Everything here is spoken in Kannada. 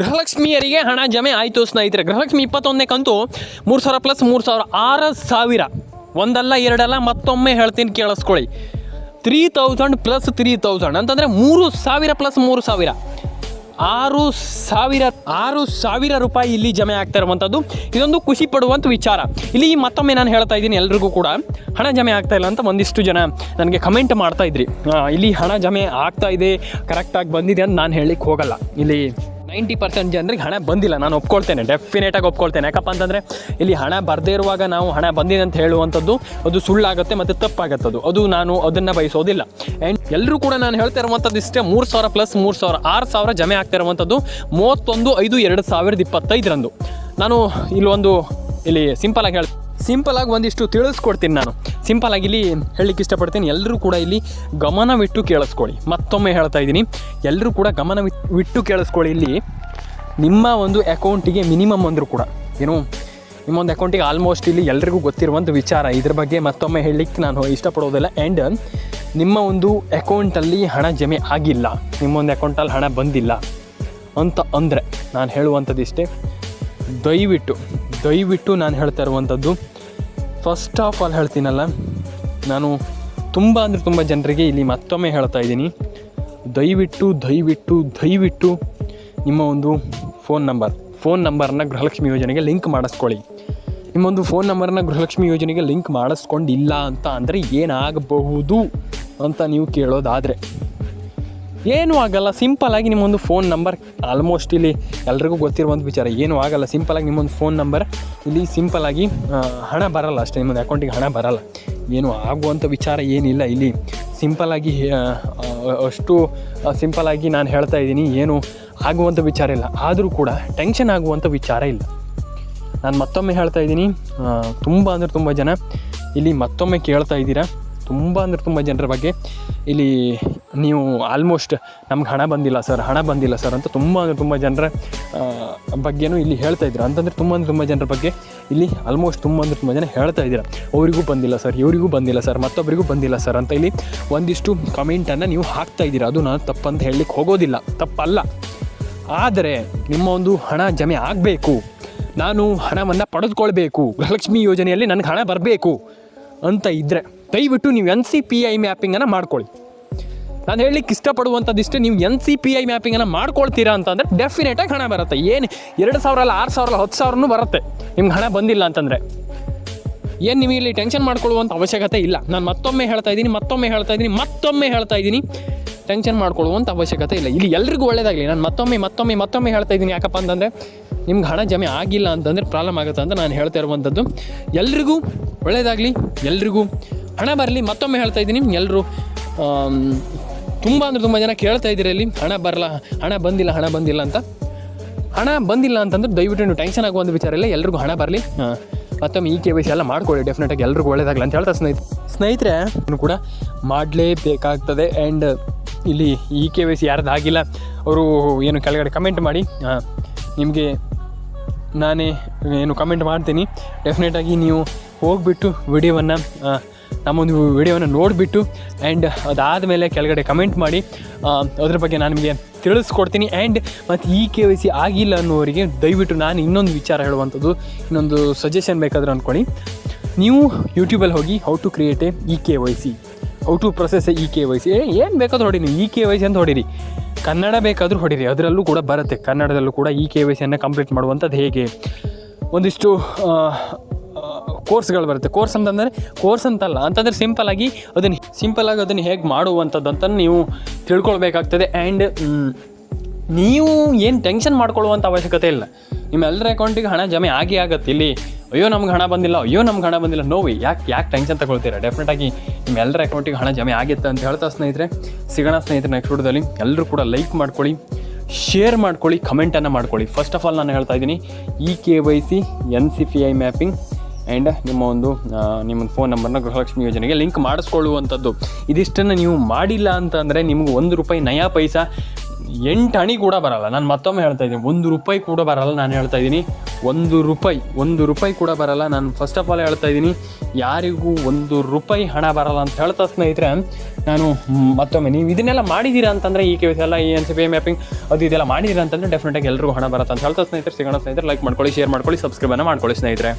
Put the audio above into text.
ಗೃಹಲಕ್ಷ್ಮಿಯರಿಗೆ ಹಣ ಜಮೆ ಆಯಿತು ಸ್ನೇಹಿತರೆ. ಗೃಹಲಕ್ಷ್ಮಿ ಇಪ್ಪತ್ತೊಂದನೇ ಕಂತು ಮೂರು ಸಾವಿರ ಪ್ಲಸ್ ಮೂರು ಸಾವಿರ, ಆರು ಸಾವಿರ. ಒಂದಲ್ಲ, ಎರಡಲ್ಲ, ಮತ್ತೊಮ್ಮೆ ಹೇಳ್ತೀನಿ ಕೇಳಿಸ್ಕೊಳ್ಳಿ. Three thousand plus three thousand ಅಂತಂದರೆ ಮೂರು ಸಾವಿರ ಪ್ಲಸ್ ಮೂರು ಸಾವಿರ. ಆರು ಸಾವಿರ ಆರು ಸಾವಿರ ರೂಪಾಯಿ ಇಲ್ಲಿ ಜಮೆ ಆಗ್ತಾ ಇರುವಂಥದ್ದು ಇದೊಂದು ಖುಷಿ ಪಡುವಂಥ ವಿಚಾರ. ಇಲ್ಲಿ ಮತ್ತೊಮ್ಮೆ ನಾನು ಹೇಳ್ತಾ ಇದ್ದೀನಿ ಎಲ್ರಿಗೂ ಕೂಡ, ಹಣ ಜಮೆ ಆಗ್ತಾ ಇಲ್ಲ ಅಂತ ಒಂದಿಷ್ಟು ಜನ ನನಗೆ ಕಮೆಂಟ್ ಮಾಡ್ತಾ ಇದ್ರಿ. ಇಲ್ಲಿ ಹಣ ಜಮೆ ಆಗ್ತಾ ಇದೆ ಕರೆಕ್ಟಾಗಿ ಬಂದಿದೆ ಅಂತ ನಾನು ಹೇಳಲಿಕ್ಕೆ ಹೋಗಲ್ಲ. ಇಲ್ಲಿ ನೈಂಟಿ ಪರ್ಸೆಂಟ್ ಜನರಿಗೆ ಹಣ ಬಂದಿಲ್ಲ. ನಾನು ಒಪ್ಕೊಳ್ತೇನೆ ಡೆಫಿನೆಟಾಗಿ ಒಪ್ಕೊಳ್ತೇನೆ. ಯಾಕಪ್ಪ ಅಂತಂದರೆ ಇಲ್ಲಿ ಹಣ ಬರದೇ ಇರುವಾಗ ನಾವು ಹಣ ಬಂದಿದೆ ಅಂತ ಹೇಳುವಂಥದ್ದು ಅದು ಸುಳ್ಳಾಗುತ್ತೆ ಮತ್ತು ತಪ್ಪಾಗತ್ತದು. ಅದು ನಾನು ಅದನ್ನು ಬಯಸೋದಿಲ್ಲ. ಆ್ಯಂಡ್ ಎಲ್ಲರೂ ಕೂಡ ನಾನು ಹೇಳ್ತಾ ಇರುವಂಥದ್ದು ಇಷ್ಟೇ, ಮೂರು ಸಾವಿರ ಪ್ಲಸ್ ಮೂರು ಸಾವಿರ, ಆರು ಸಾವಿರ ಜಮೆ ಆಗ್ತಾ ಇರುವಂಥದ್ದು ಮೂವತ್ತೊಂದು ಐದು ಎರಡು ಸಾವಿರದ ಇಪ್ಪತ್ತೈದರಂದು. ನಾನು ಇಲ್ಲೊಂದು ಇಲ್ಲಿ ಸಿಂಪಲ್ ಆಗಿ ಹೇಳ್ತೀನಿ ಸಿಂಪಲ್ ಆಗಿ ಒಂದಿಷ್ಟು ತಿಳಿಸ್ಕೊಡ್ತೀನಿ ನಾನು. ಸಿಂಪಲ್ ಆಗಿ ಇಲ್ಲಿ ಹೇಳಲಿಕ್ಕೆ ಇಷ್ಟಪಡ್ತೀನಿ ಎಲ್ಲರೂ ಕೂಡ ಇಲ್ಲಿ ಗಮನವಿಟ್ಟು ಕೇಳಿಸ್ಕೊಳ್ಳಿ. ಮತ್ತೊಮ್ಮೆ ಹೇಳ್ತಾ ಇದ್ದೀನಿ ಎಲ್ಲರೂ ಕೂಡ ಗಮನವಿಟ್ಟು ಕೇಳಿಸ್ಕೊಳ್ಳಿ ಇಲ್ಲಿ. ನಿಮ್ಮ ಒಂದು ಅಕೌಂಟಿಗೆ ಮಿನಿಮಮ್ ಅಂದರೂ ಕೂಡ, ಏನು ನಿಮ್ಮೊಂದು ಅಕೌಂಟಿಗೆ ಆಲ್ಮೋಸ್ಟ್ ಇಲ್ಲಿ ಎಲ್ರಿಗೂ ಗೊತ್ತಿರುವಂಥ ವಿಚಾರ. ಇದ್ರ ಬಗ್ಗೆ ಮತ್ತೊಮ್ಮೆ ಹೇಳಲಿಕ್ಕೆ ನಾನು ಇಷ್ಟಪಡೋದಿಲ್ಲ. ಆ್ಯಂಡ್ ನಿಮ್ಮ ಒಂದು ಅಕೌಂಟಲ್ಲಿ ಹಣ ಜಮೆ ಆಗಿಲ್ಲ. ನಿಮ್ಮೊಂದು ಅಕೌಂಟಲ್ಲಿ ಹಣ ಬಂದಿಲ್ಲ ಅಂತ ಅಂದರೆ, ನಾನು ಹೇಳುವಂಥದ್ದು ಇಷ್ಟೇ ದಯವಿಟ್ಟು ದಯವಿಟ್ಟು ನಾನು ಹೇಳ್ತಾ ಇರುವಂಥದ್ದು ಫಸ್ಟ್ ಆಫ್ ಆಲ್ ಹೇಳ್ತೀನಲ್ಲ, ನಾನು ತುಂಬ ಅಂದರೆ ತುಂಬ ಜನರಿಗೆ ಇಲ್ಲಿ ಮತ್ತೊಮ್ಮೆ ಹೇಳ್ತಾ ಇದ್ದೀನಿ. ದಯವಿಟ್ಟು ದಯವಿಟ್ಟು ದಯವಿಟ್ಟು ನಿಮ್ಮ ಒಂದು ಫೋನ್ ನಂಬರ್ ಫೋನ್ ನಂಬರ್ನ ಗೃಹಲಕ್ಷ್ಮಿ ಯೋಜನೆಗೆ ಲಿಂಕ್ ಮಾಡಿಸ್ಕೊಳ್ಳಿ. ನಿಮ್ಮೊಂದು ಫೋನ್ ನಂಬರ್ನ ಗೃಹಲಕ್ಷ್ಮಿ ಯೋಜನೆಗೆ ಲಿಂಕ್ ಮಾಡಿಸ್ಕೊಂಡಿಲ್ಲ ಅಂತ ಅಂದರೆ ಏನಾಗಬಹುದು ಅಂತ ನೀವು ಕೇಳೋದಾದರೆ ಏನೂ ಆಗಲ್ಲ ಸಿಂಪಲ್ಲಾಗಿ ನಿಮ್ಮೊಂದು ಫೋನ್ ನಂಬರ್ ಆಲ್ಮೋಸ್ಟ್ ಇಲ್ಲಿ ಎಲ್ರಿಗೂ ಗೊತ್ತಿರುವಂಥ ವಿಚಾರ. ಏನೂ ಆಗಲ್ಲ ಸಿಂಪಲ್ಲಾಗಿ ನಿಮ್ಮೊಂದು ಫೋನ್ ನಂಬರ್ ಇಲ್ಲಿ ಸಿಂಪಲ್ಲಾಗಿ ಹಣ ಬರಲ್ಲ ಅಷ್ಟೇ, ನಿಮ್ಮೊಂದು ಅಕೌಂಟಿಗೆ ಹಣ ಬರಲ್ಲ. ಏನು ಆಗುವಂಥ ವಿಚಾರ ಏನಿಲ್ಲ ಇಲ್ಲಿ. ಸಿಂಪಲ್ಲಾಗಿ ಅಷ್ಟು ಸಿಂಪಲ್ಲಾಗಿ ನಾನು ಹೇಳ್ತಾ ಇದ್ದೀನಿ, ಏನು ಆಗುವಂಥ ವಿಚಾರ ಇಲ್ಲ. ಆದರೂ ಕೂಡ ಟೆನ್ಷನ್ ಆಗುವಂಥ ವಿಚಾರ ಇಲ್ಲ. ನಾನು ಮತ್ತೊಮ್ಮೆ ಹೇಳ್ತಾ ಇದ್ದೀನಿ ತುಂಬ ಅಂದರೆ ತುಂಬ ಜನ ಇಲ್ಲಿ ಮತ್ತೊಮ್ಮೆ ಕೇಳ್ತಾ ಇದ್ದೀರಾ. ತುಂಬ ಅಂದರೆ ತುಂಬ ಜನರ ಬಗ್ಗೆ ಇಲ್ಲಿ ನೀವು ಆಲ್ಮೋಸ್ಟ್ ನಮ್ಗೆ ಹಣ ಬಂದಿಲ್ಲ ಸರ್ ಹಣ ಬಂದಿಲ್ಲ ಸರ್ ಅಂತ ತುಂಬ ಅಂದರೆ ತುಂಬ ಜನರ ಬಗ್ಗೆನೂ ಇಲ್ಲಿ ಹೇಳ್ತಾ ಇದ್ರು. ಅಂತಂದರೆ ತುಂಬ ಅಂದರೆ ತುಂಬ ಜನರ ಬಗ್ಗೆ ಇಲ್ಲಿ ಆಲ್ಮೋಸ್ಟ್ ತುಂಬ ಅಂದರೆ ತುಂಬ ಜನ ಹೇಳ್ತಾ ಇದ್ದೀರ. ಅವರಿಗೂ ಬಂದಿಲ್ಲ ಸರ್ ಇವರಿಗೂ ಬಂದಿಲ್ಲ ಸರ್ ಮತ್ತೊಬ್ಬರಿಗೂ ಬಂದಿಲ್ಲ ಸರ್ ಅಂತ ಇಲ್ಲಿ ಒಂದಿಷ್ಟು ಕಮೆಂಟನ್ನು ನೀವು ಹಾಕ್ತಾ ಇದ್ದೀರ. ಅದು ನಾನು ತಪ್ಪಂತ ಹೇಳಲಿಕ್ಕೆ ಹೋಗೋದಿಲ್ಲ. ತಪ್ಪಲ್ಲ. ಆದರೆ ನಿಮ್ಮ ಒಂದು ಹಣ ಜಮೆ ಆಗಬೇಕು. ನಾನು ಹಣವನ್ನು ಪಡೆದುಕೊಳ್ಬೇಕು. ಗೃಹಲಕ್ಷ್ಮಿ ಯೋಜನೆಯಲ್ಲಿ ನನಗೆ ಹಣ ಬರಬೇಕು ಅಂತ ಇದ್ದರೆ ದಯವಿಟ್ಟು ನೀವು ಎನ್ ಸಿ ಪಿ ಐ ಮ್ಯಾಪಿಂಗನ್ನು ಮಾಡ್ಕೊಳ್ಳಿ. ನಾನು ಹೇಳಲಿಕ್ಕೆ ಇಷ್ಟಪಡುವಂಥದ್ದು ಇಷ್ಟೇ, ನೀವು ಎನ್ ಸಿ ಪಿ ಐ ಮ್ಯಾಪಿಂಗನ್ನು ಮಾಡ್ಕೊಳ್ತೀರಾ ಅಂತಂದರೆ ಡೆಫಿನೆಟಾಗಿ ಹಣ ಬರುತ್ತೆ. ಏನು ಎರಡು ಸಾವಿರ ಅಲ್ಲ ಆರು ಸಾವಿರ ಹತ್ತು ಸಾವಿರನೂ ಬರುತ್ತೆ. ನಿಮ್ಗೆ ಹಣ ಬಂದಿಲ್ಲ ಅಂತಂದರೆ. ಏನು ನೀವು ಇಲ್ಲಿ ಟೆನ್ಷನ್ ಮಾಡ್ಕೊಳ್ಳುವಂಥ ಅವಶ್ಯಕತೆ ಇಲ್ಲ. ನಾನು ಮತ್ತೊಮ್ಮೆ ಹೇಳ್ತಾ ಇದ್ದೀನಿ, ಮತ್ತೊಮ್ಮೆ ಹೇಳ್ತಾ ಇದ್ದೀನಿ, ಮತ್ತೊಮ್ಮೆ ಹೇಳ್ತಾ ಇದ್ದೀನಿ. ಟೆನ್ಷನ್ ಮಾಡ್ಕೊಳ್ಳುವಂಥ ಅವಶ್ಯಕತೆ ಇಲ್ಲ. ಇಲ್ಲಿ ಎಲ್ರಿಗೂ ಒಳ್ಳೇದಾಗಲಿ. ನಾನು ಮತ್ತೊಮ್ಮೆ ಮತ್ತೊಮ್ಮೆ ಮತ್ತೊಮ್ಮೆ ಹೇಳ್ತಾ ಇದ್ದೀನಿ. ಯಾಕಪ್ಪ ಅಂತಂದರೆ ನಿಮ್ಗೆ ಹಣ ಜಮೆ ಆಗಿಲ್ಲ ಅಂತಂದರೆ ಪ್ರಾಬ್ಲಮ್ ಆಗುತ್ತೆ ಅಂತ ನಾನು ಹೇಳ್ತಾ ಇರುವಂಥದ್ದು. ಎಲ್ರಿಗೂ ಒಳ್ಳೆಯದಾಗಲಿ ಎಲ್ರಿಗೂ ಹಣ ಬರಲಿ. ಮತ್ತೊಮ್ಮೆ ಹೇಳ್ತಾ ಇದ್ದೀನಿ. ಎಲ್ಲರೂ ತುಂಬ ಅಂದರೆ ತುಂಬ ಜನ ಕೇಳ್ತಾ ಇದ್ದೀರಿ ಅಲ್ಲಿ. ಹಣ ಬರಲ್ಲ ಹಣ ಬಂದಿಲ್ಲ ಹಣ ಬಂದಿಲ್ಲ ಅಂತ. ಹಣ ಬಂದಿಲ್ಲ ಅಂತಂದ್ರೆ ದಯವಿಟ್ಟು ನೀವು ಟೆನ್ಷನ್ ಒಂದು ವಿಚಾರ ಇಲ್ಲ, ಎಲ್ರಿಗೂ ಹಣ ಬರಲಿ. ಮತ್ತೊಮ್ಮೆ ಈ ಕೆ ವೈ ಸಿ ಎಲ್ಲ ಮಾಡ್ಕೊಳ್ಳಿ ಡೆಫಿನೆಟಾಗಿ ಎಲ್ರಿಗೂ ಒಳ್ಳೇದಾಗಲಿ ಅಂತ ಹೇಳ್ತಾ ಸ್ನೇಹಿತ ಸ್ನೇಹಿತರೆ ಕೂಡ ಮಾಡಲೇಬೇಕಾಗ್ತದೆ ಆ್ಯಂಡ್ ಇಲ್ಲಿ ಈ ಕೆ ವೈ ಸಿ ಯಾರ್ದು ಆಗಿಲ್ಲ. ಅವರು ಏನು ಕೆಳಗಡೆ ಕಮೆಂಟ್ ಮಾಡಿ. ನಿಮಗೆ ನಾನೇ ಏನು ಕಮೆಂಟ್ ಮಾಡ್ತೀನಿ. ಡೆಫಿನೆಟಾಗಿ ನೀವು ಹೋಗಿಬಿಟ್ಟು ವಿಡಿಯೋವನ್ನು ನಮ್ಮೊಂದು ವಿಡಿಯೋವನ್ನು ನೋಡಿಬಿಟ್ಟು ಆ್ಯಂಡ್ ಅದಾದಮೇಲೆ ಕೆಳಗಡೆ ಕಮೆಂಟ್ ಮಾಡಿ. ಅದ್ರ ಬಗ್ಗೆ ನಾನು ನಿಮಗೆ ತಿಳಿಸ್ಕೊಡ್ತೀನಿ ಆ್ಯಂಡ್ ಮತ್ತು ಈ ಕೆ ವೈ ಸಿ ಆಗಿಲ್ಲ ಅನ್ನೋರಿಗೆ ದಯವಿಟ್ಟು ನಾನು ಇನ್ನೊಂದು ವಿಚಾರ ಹೇಳುವಂಥದ್ದು, ಇನ್ನೊಂದು ಸಜೆಷನ್ ಬೇಕಾದರೂ ಅಂದ್ಕೊಳ್ಳಿ ನೀವು ಯೂಟ್ಯೂಬಲ್ಲಿ ಹೋಗಿ how to create a e K Y C how to process e K Y C ಏನು ಬೇಕಾದ್ರೂ ಹೊಡಿ ನೀವು ಇ ಕೆ ವೈ ಸಿ ಅಂತ ಹೊಡಿರಿ. ಕನ್ನಡ ಬೇಕಾದರೂ ಹೊಡಿರಿ, ಅದರಲ್ಲೂ ಕೂಡ ಬರುತ್ತೆ. ಕನ್ನಡದಲ್ಲೂ ಕೂಡ ಇ ಕೆ ವೈ ಸಿಯನ್ನು ಕಂಪ್ಲೀಟ್ ಮಾಡುವಂಥದ್ದು ಹೇಗೆ? ಒಂದಿಷ್ಟು ಕೋರ್ಸ್ಗಳು ಬರುತ್ತೆ. ಕೋರ್ಸ್ ಅಂತಂದರೆ ಕೋರ್ಸ್ ಅಂತಲ್ಲ, ಅಂತಂದರೆ ಸಿಂಪಲ್ಲಾಗಿ ಅದನ್ನು ಸಿಂಪಲ್ಲಾಗಿ ಅದನ್ನು ಹೇಗೆ ಮಾಡುವಂಥದ್ದು ನೀವು ತಿಳ್ಕೊಳ್ಬೇಕಾಗ್ತದೆ. ಆ್ಯಂಡ್ ನೀವು ಏನು ಟೆನ್ಷನ್ ಮಾಡ್ಕೊಳ್ಳುವಂಥ ಅವಶ್ಯಕತೆ ಇಲ್ಲ. ನಿಮ್ಮೆಲ್ಲರ ಅಕೌಂಟಿಗೆ ಹಣ ಜಮೆ ಆಗೇ ಆಗತ್ತೆ ಇಲ್ಲಿ. ಅಯ್ಯೋ, ನಮ್ಗೆ ಹಣ ಬಂದಿಲ್ಲ, ಅಯ್ಯೋ, ನಮ್ಗೆ ಹಣ ಬಂದಿಲ್ಲ. ನೋವು ಯಾಕೆ ಯಾಕೆ ಟೆನ್ಷನ್ ತಗೊಳ್ತೀರಾ? ಡೆಫಿನೆಟಾಗಿ ನಿಮ್ಮೆಲ್ಲರ ಅಕೌಂಟಿಗೆ ಹಣ ಜಮೆ ಆಗಿತ್ತು ಅಂತ ಹೇಳ್ತಾ ಸ್ನೇಹಿತರೆ, ಸಿಗೋಣ ಸ್ನೇಹಿತರೆ ನೆಕ್ಸ್ಟ್ ವಿಡಿಯೋದಲ್ಲಿ. ಎಲ್ಲರೂ ಕೂಡ ಲೈಕ್ ಮಾಡ್ಕೊಳ್ಳಿ ಶೇರ್ ಮಾಡ್ಕೊಳ್ಳಿ ಕಮೆಂಟನ್ನು ಮಾಡ್ಕೊಳ್ಳಿ. ಫಸ್ಟ್ ಆಫ್ ಆಲ್ ನಾನು ಹೇಳ್ತಾ ಇದ್ದೀನಿ e K Y C N C P I mapping and ನಿಮ್ಮ ಒಂದು ನಿಮ್ಮ ಫೋನ್ ನಂಬರ್ನ ಗೃಹಲಕ್ಷ್ಮಿ ಯೋಜನೆಗೆ ಲಿಂಕ್ ಮಾಡಿಸ್ಕೊಳ್ಳುವಂಥದ್ದು. ಇದಿಷ್ಟನ್ನು ನೀವು ಮಾಡಿಲ್ಲ ಅಂತಂದರೆ ನಿಮ್ಗೆ ಒಂದು ರೂಪಾಯಿ ನಯಾ ಪೈಸಾ ಎಂಟು ಹಣಿ ಕೂಡ ಬರಲ್ಲ. ನಾನು ಮತ್ತೊಮ್ಮೆ ಹೇಳ್ತಾ ಇದ್ದೀನಿ, ಒಂದು ರೂಪಾಯಿ ಕೂಡ ಬರಲ್ಲ ನಾನು ಹೇಳ್ತಾ ಇದ್ದೀನಿ. ಒಂದು ರೂಪಾಯಿ ಒಂದು ರೂಪಾಯಿ ಕೂಡ ಬರಲ್ಲ. ನಾನು ಫಸ್ಟ್ ಆಫ್ ಆಲ್ ಹೇಳ್ತಾ ಇದ್ದೀನಿ, ಯಾರಿಗೂ ಒಂದು ರೂಪಾಯಿ ಹಣ ಬರಲ್ಲ ಅಂತ ಹೇಳ್ತಾ ಸ್ನೇಹಿತರೆ, ನಾನು ಮತ್ತೊಮ್ಮೆ, ನೀವು ಇದನ್ನೆಲ್ಲ ಮಾಡಿದ್ದೀರಾ ಅಂತಂದರೆ ಈ ಕೆ ಎಲ್ಲ, ಈ ಎನ್ ಸಿ ಪಿ ಮ್ಯಾಪಿಂಗ್ ಅದು ಇದೆಲ್ಲ ಮಾಡಿದ್ದೀರಾ ಅಂತಂದರೆ ಡೆಫಿನೆಟಾಗಿ ಎಲ್ಲರಿಗೂ ಹಣ ಬರುತ್ತೆ ಅಂತ ಹೇಳ್ತಾ ಸ್ನೇಹಿತರೆ. ಸಿಗೋಣ ಸ್ನೇಹಿತರೆ ಲೈಕ್ ಮಾಡ್ಕೊಳ್ಳಿ ಶೇರ್ ಮಾಡ್ಕೊಳ್ಳಿ ಸಬ್ಸ್ಕ್ರೈಬನ್ನು ಮಾಡ್ಕೊಳ್ಳಿ ಸ್ನೇಹಿತರೆ.